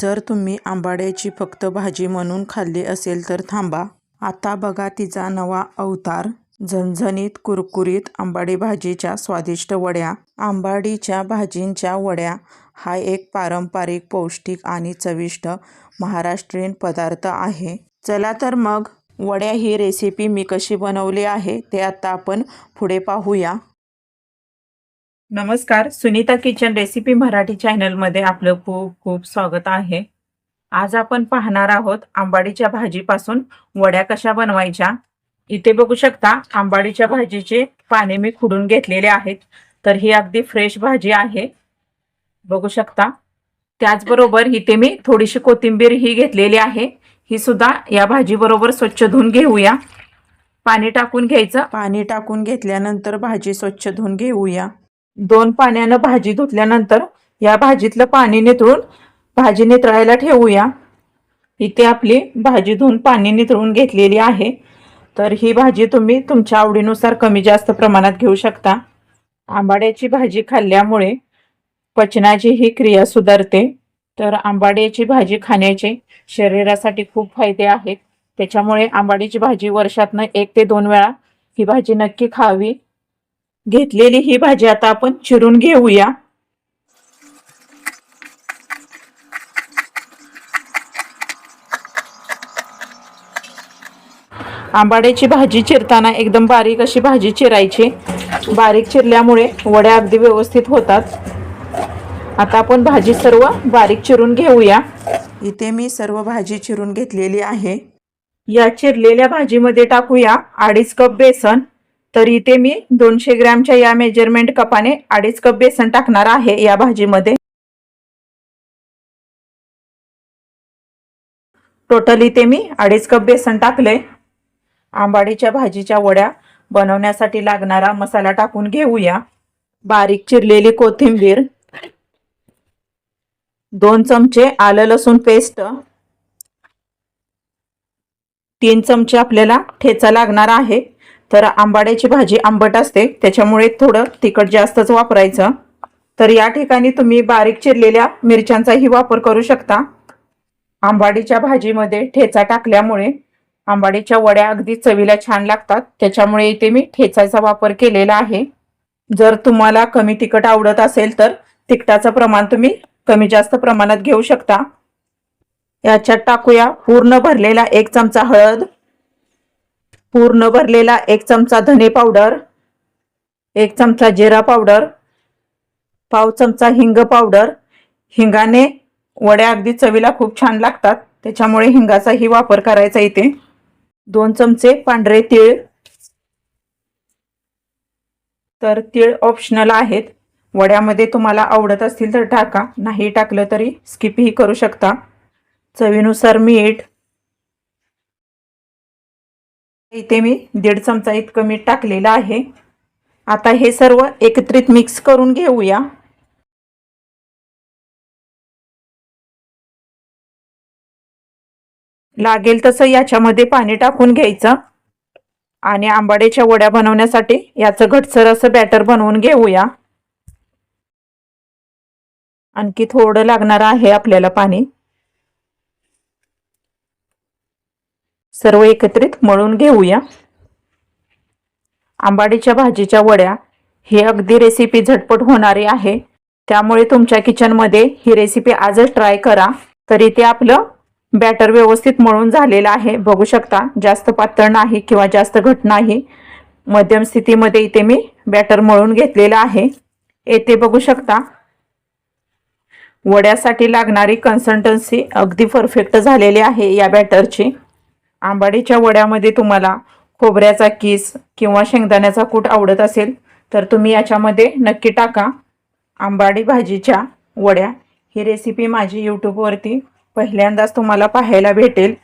जर तुम्ही आंबाड्याची फक्त भाजी म्हणून खाल्ली असेल तर थांबा. आता बघा तिचा नवा अवतार. झणझणीत कुरकुरीत आंबाडी भाजीच्या स्वादिष्ट वड्या. आंबाडीच्या भाजींच्या वड्या. हा एक पारंपरिक पौष्टिक आणि चविष्ट महाराष्ट्रीयन पदार्थ आहे. चला तर मग वड्या ही रेसिपी मी कशी बनवली आहे ते आता आपण पुढे पाहूया. नमस्कार. सुनीता किचन रेसिपी मराठी चॅनलमध्ये आपलं खूप खूप स्वागत आहे. आज आपण पाहणार आहोत आंबाडीच्या भाजीपासून वड्या कशा बनवायच्या. इथे बघू शकता आंबाडीच्या भाजीचे पाने मी खुडून घेतलेले आहेत. तर ही अगदी फ्रेश भाजी आहे. बघू शकता. त्याचबरोबर इथे मी थोडीशी कोथिंबीर ही घेतलेली आहे. ही सुद्धा या भाजीबरोबर स्वच्छ धुवून घेऊया. पाणी टाकून घ्यायचं. पाणी टाकून घेतल्यानंतर भाजी स्वच्छ धुवून घेऊया. दोन पाण्यानं भाजी धुतल्यानंतर या भाजीतलं पाणी नितळून भाजी नितळायला ठेवूया. इथे आपली भाजी धुवून पाणी नितळून घेतलेली आहे. तर ही भाजी तुम्ही तुमच्या आवडीनुसार कमी जास्त प्रमाणात घेऊ शकता. आंबाड्याची भाजी खाल्ल्यामुळे पचनाची ही क्रिया सुधारते. तर आंबाड्याची भाजी खाण्याचे शरीरासाठी खूप फायदे आहेत. त्याच्यामुळे आंबाडीची भाजी वर्षातनं एक ते दोन वेळा ही भाजी नक्की खावी. घेतलेली ही भाजी आता आपण चिरून घेऊया. आंबाड्याची भाजी चिरताना एकदम बारीक अशी भाजी चिरायची. बारीक चिरल्यामुळे वड्या अगदी व्यवस्थित होतात. आता आपण भाजी सर्व बारीक चिरून घेऊया. इथे मी सर्व भाजी चिरून घेतलेली आहे. या चिरलेल्या भाजीमध्ये टाकूया अडीच कप बेसन. तर इथे मी दोनशे ग्रॅमच्या या मेजरमेंट कपाने अडीच कप बेसन टाकणार आहे या भाजीमध्ये. टोटल इथे मी अडीच कप बेसन टाकले. आंबाडीच्या भाजीच्या वड्या बनवण्यासाठी लागणारा मसाला टाकून घेऊया. बारीक चिरलेली कोथिंबीर दोन चमचे आलं लसूण पेस्ट तीन चमचे आपल्याला ठेचा लागणार आहे. तर आंबाड्याची भाजी आंबट असते. त्याच्यामुळे थोडं तिखट जास्तच वापरायचं. तर या ठिकाणी तुम्ही बारीक चिरलेल्या मिरच्यांचाही वापर करू शकता. आंबाडीच्या भाजीमध्ये ठेचा टाकल्यामुळे आंबाडीच्या वड्या अगदी चवीला छान लागतात. त्याच्यामुळे इथे मी ठेचाचा वापर केलेला आहे. जर तुम्हाला कमी तिखट आवडत असेल तर तिखटाचं प्रमाण तुम्ही कमी जास्त प्रमाणात घेऊ शकता. याच्यात टाकूया पूर्ण भरलेला एक चमचा हळद. पूर्ण भरलेला एक चमचा धने पावडर एक चमचा जिरा पावडर पाव चमचा हिंग पावडर. हिंगाने वड्या अगदी चवीला खूप छान लागतात त्याच्यामुळे हिंगाचाही वापर करायचा इथे. दोन चमचे पांढरे तीळ. तर तीळ ऑप्शनल आहेत. वड्यामध्ये तुम्हाला आवडत असतील तर टाका नाही टाकलं तरी स्किपही करू शकता. चवीनुसार मीठ इथे मी दीड चमचा इतकं मीठ टाकलेलं आहे. आता हे सर्व एकत्रित मिक्स करून घेऊया. लागेल तसं याच्यामध्ये पाणी टाकून घ्यायचं. आणि आंबाड्याच्या वड्या बनवण्यासाठी याचं घटसर असं बॅटर बनवून घेऊया. आणखी थोडं लागणार आहे आपल्याला पाणी. सर्व एकत्रित मळून घेऊया. आंबाडीच्या भाजीच्या वड्या ही अगदी रेसिपी झटपट होणारी आहे. त्यामुळे तुमच्या किचनमध्ये ही रेसिपी आजच ट्राय करा. तरी ते आपलं बॅटर व्यवस्थित मळून झालेलं आहे. बघू शकता जास्त पातळ नाही किंवा जास्त घट नाही. मध्यम स्थितीमध्ये इथे मी बॅटर मळून घेतलेलं आहे. येथे बघू शकता वड्यासाठी लागणारी कन्सल्टन्सी अगदी परफेक्ट झालेली आहे या बॅटरची आंबाडीच्या वड्यामध्ये तुम्हाला खोबऱ्याचा किस किंवा शेंगदाण्याचा कूट आवडत असेल तर तुम्ही याच्यामध्ये नक्की टाका आंबाडी भाजीच्या वड्या. ही रेसिपी माझी यूट्यूबवरती पहिल्यांदाच तुम्हाला पाहायला भेटेल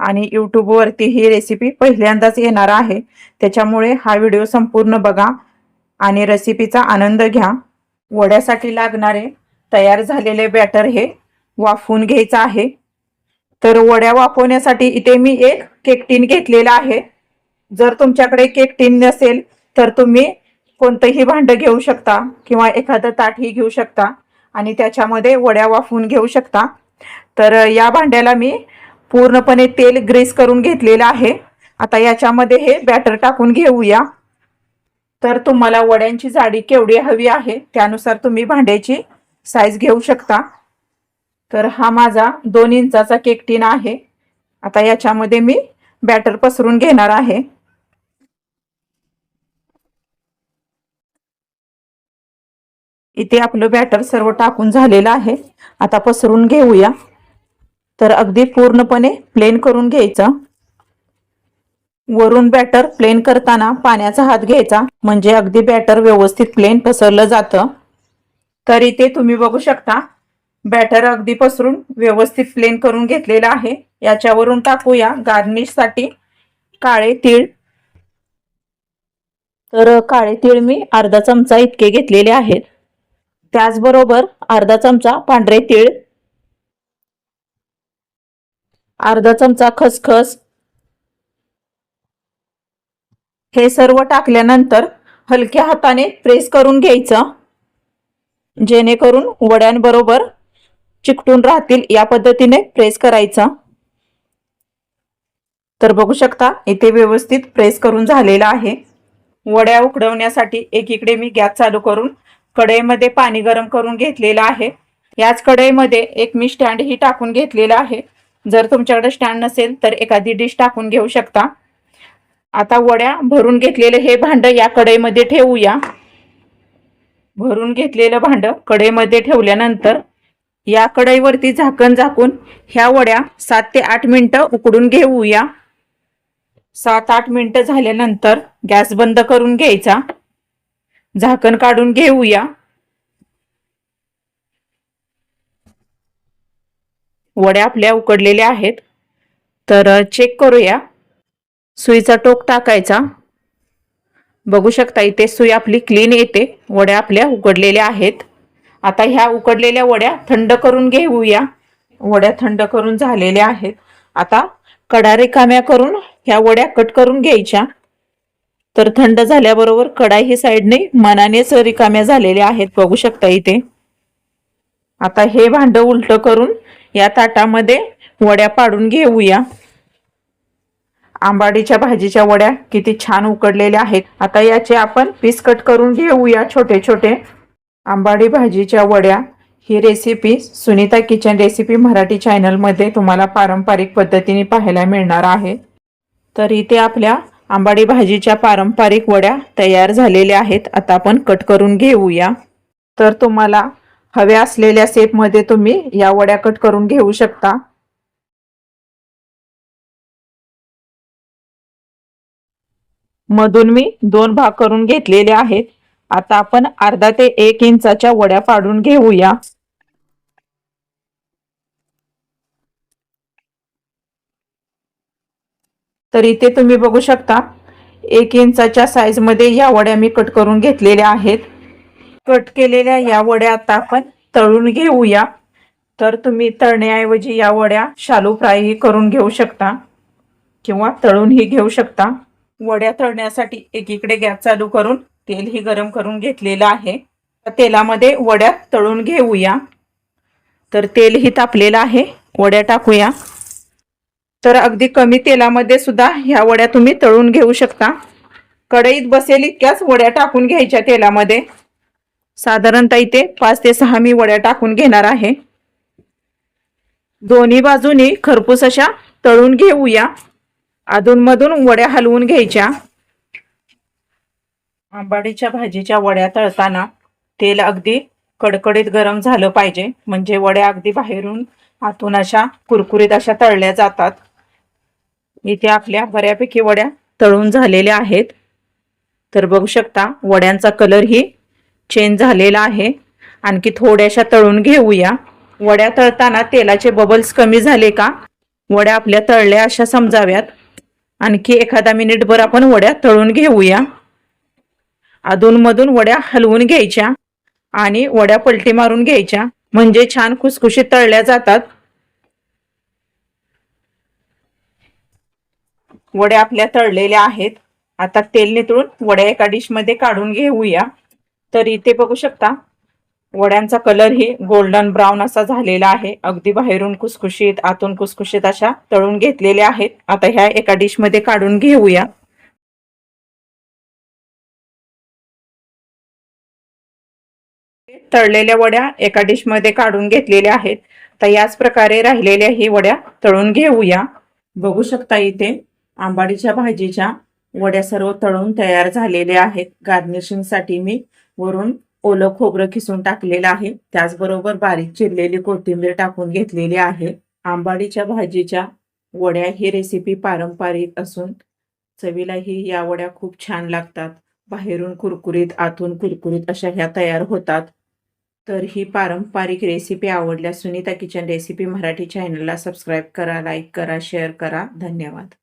आणि यूट्यूबवरती ही रेसिपी पहिल्यांदाच येणार आहे. त्याच्यामुळे हा व्हिडिओ संपूर्ण बघा आणि रेसिपीचा आनंद घ्या. वड्यासाठी लागणारे तयार झालेले बॅटर हे वाफवून घ्यायचं आहे. तर वड्या वाफवण्यासाठी इथे मी एक केक टीन घेतलेला आहे. जर तुमच्याकडे केक टीन नसेल तर तुम्ही कोणतंही भांडं घेऊ शकता किंवा एखादं ताटही घेऊ शकता आणि त्याच्यामध्ये वड्या वाफवून घेऊ शकता. तर या भांड्याला मी पूर्णपणे तेल ग्रीस करून घेतलेलं आहे. आता याच्यामध्ये हे बॅटर टाकून घेऊया. तर तुम्हाला वड्यांची जाडी केवढी हवी आहे त्यानुसार तुम्ही भांड्याची साईज घेऊ शकता. तर हा माझा दोन इंचाचा केक टीन आहे. आता याच्यामध्ये मी बॅटर पसरून घेणार आहे. इथे आपलं बॅटर सर्व टाकून झालेलं आहे. आता पसरून घेऊया. तर अगदी पूर्णपणे प्लेन करून घ्यायचं. वरून बॅटर प्लेन करताना पाण्याचा हात घ्यायचा. म्हणजे अगदी बॅटर व्यवस्थित प्लेन पसरलं जातं. तर इथे तुम्ही बघू शकता बॅटर अगदी पसरून व्यवस्थित प्लेन करून घेतलेला आहे. याच्यावरून टाकूया गार्निशसाठी काळे तीळ. तर काळे तीळ मी अर्धा चमचा इतके घेतलेले आहेत. त्याचबरोबर अर्धा चमचा पांढरे तीळ. अर्धा चमचा खसखस. हे सर्व टाकल्यानंतर हलक्या हाताने प्रेस करून घ्यायचं. जेणेकरून वड्यांबरोबर चिकटून राहतील या पद्धतीने प्रेस करायचा. तर बघू शकता इथे व्यवस्थित प्रेस करून झालेला आहे. वड्या उकडवण्यासाठी एकीकडे मी गॅस चालू करून कढईमध्ये पाणी गरम करून घेतलेलं आहे. याच कढईमध्ये एक मी स्टँड ही टाकून घेतलेला आहे. जर तुमच्याकडे स्टँड नसेल तर एखादी डिश टाकून घेऊ शकता. आता वड्या भरून घेतलेलं हे भांड या कढईमध्ये ठेवूया. भरून घेतलेलं भांड कढईमध्ये ठेवल्यानंतर या कढईवरती झाकण झाकून ह्या वड्या सात ते आठ मिनिटं उकडून घेऊया. सात आठ मिनटं झाल्यानंतर गॅस बंद करून घ्यायचा. झाकण काढून घेऊया. वड्या आपल्या उकडलेल्या आहेत. तर चेक करूया. सुईचा टोक टाकायचा. बघू शकता इथे सुई आपली क्लीन येते. वड्या आपल्या उकडलेल्या आहेत. आता ह्या उकडलेल्या वड्या थंड करून घेऊया. वड्या थंड करून झालेल्या आहेत. आता कडा रिकाम्या करून ह्या वड्या कट करून घ्यायच्या. तर थंड झाल्याबरोबर कडा ही साईडने मनानेच रिकाम्या झालेल्या आहेत. बघू शकता इथे. आता हे भांड उलट करून या ताटामध्ये वड्या पाडून घेऊया. आंबाडीच्या भाजीच्या वड्या किती छान उकडलेल्या आहेत. आता याचे आपण पीस कट करून घेऊया छोटे छोटे आंबाडी भाजीच्या वड्या. ही recipe Sunita kitchen recipe Marathi चॅनलमध्ये तुम्हाला पारंपरिक पद्धतीने पाहायला मिळणार आहे. तर इथे आपल्या आंबाडी भाजीच्या पारंपरिक वड्या तयार झालेल्या आहेत. आता आपण कट करून घेऊया. तर तुम्हाला हव्या असलेल्या सेपमध्ये तुम्ही या वड्या कट करून घेऊ शकता. मधून मी दोन भाग करून घेतलेले आहेत. आता आपण अर्धा ते एक इंचाच्या वड्या पाडून घेऊया. तर इथे तुम्ही बघू शकता एक इंचाच्या साईजमध्ये या वड्या मी कट करून घेतलेल्या आहेत. कट केलेल्या या वड्या आता आपण तळून घेऊया. तर तुम्ही तळण्याऐवजी या वड्या शालू फ्रायही करून घेऊ शकता किंवा तळूनही घेऊ शकता. वड्या तळण्यासाठी एकीकडे गॅस चालू करून तेलही गरम करून घेतलेलं आहे. तेलामध्ये वड्या तळून घेऊया. तर तेलही तापलेलं आहे. वड्या टाकूया. तर अगदी कमी तेलामध्ये सुद्धा ह्या वड्या तुम्ही तळून घेऊ शकता. कढईत बसेल इतक्याच वड्या टाकून घ्यायच्या तेलामध्ये. साधारणतः इथे पाच ते सहा मी वड्या टाकून घेणार आहे. दोन्ही बाजूनी खरपूस अशा तळून घेऊया. अधूनमधून वड्या हलवून घ्यायच्या. आंबाडीच्या भाजीच्या वड्या तळताना तेल अगदी कडकडीत गरम झालं पाहिजे. म्हणजे वड्या अगदी बाहेरून आतून अशा कुरकुरीत अशा तळल्या जातात. इथे आपल्या बऱ्यापैकी वड्या तळून झालेल्या आहेत. तर बघू शकता वड्यांचा कलरही चेंज झालेला आहे. आणखी थोड्याशा तळून घेऊया. वड्या तळताना तेलाचे बबल्स कमी झाले का? वड्या आपल्या तळल्या अशा समजाव्यात. आणखी एखादा मिनिटभर आपण वड्या तळून घेऊया. अधूनमधून वड्या हलवून घ्यायच्या आणि वड्या पलटी मारून घ्यायच्या. म्हणजे छान खुसखुशीत तळल्या जातात. वड्या आपल्या तळलेल्या आहेत. आता तेल नितळून वड्या एका डिशमध्ये काढून घेऊया. तर इथे बघू शकता वड्यांचा कलर ही गोल्डन ब्राऊन असा झालेला आहे. अगदी बाहेरून कुसकुशीत आतून कुसकुशीत अशा तळून घेतलेल्या आहेत. आता ह्या एका डिशमध्ये काढून घेऊया. तळलेल्या वड्या एका डिशमध्ये काढून घेतलेल्या आहेत. तर याच प्रकारे राहिलेल्या ही वड्या तळून घेऊया. बघू शकता इथे आंबाडीच्या भाजीच्या वड्या सर्व तळून तयार झालेल्या आहेत. गार्निशिंगसाठी मी वरून ओलं खोबरं खिसून टाकलेलं आहे. त्याचबरोबर बारीक चिरलेली कोथिंबीर टाकून घेतलेली आहे. आंबाडीच्या भाजीच्या वड्या ही रेसिपी पारंपरिक असून चवीलाही या वड्या खूप छान लागतात. बाहेरून कुरकुरीत आतून कुरकुरीत अशा ह्या तयार होतात. तर ही पारंपरिक रेसिपी आवडल्यास सुनीता किचन रेसिपी मराठी चॅनलला सबस्क्राईब करा लाईक करा शेअर करा. धन्यवाद.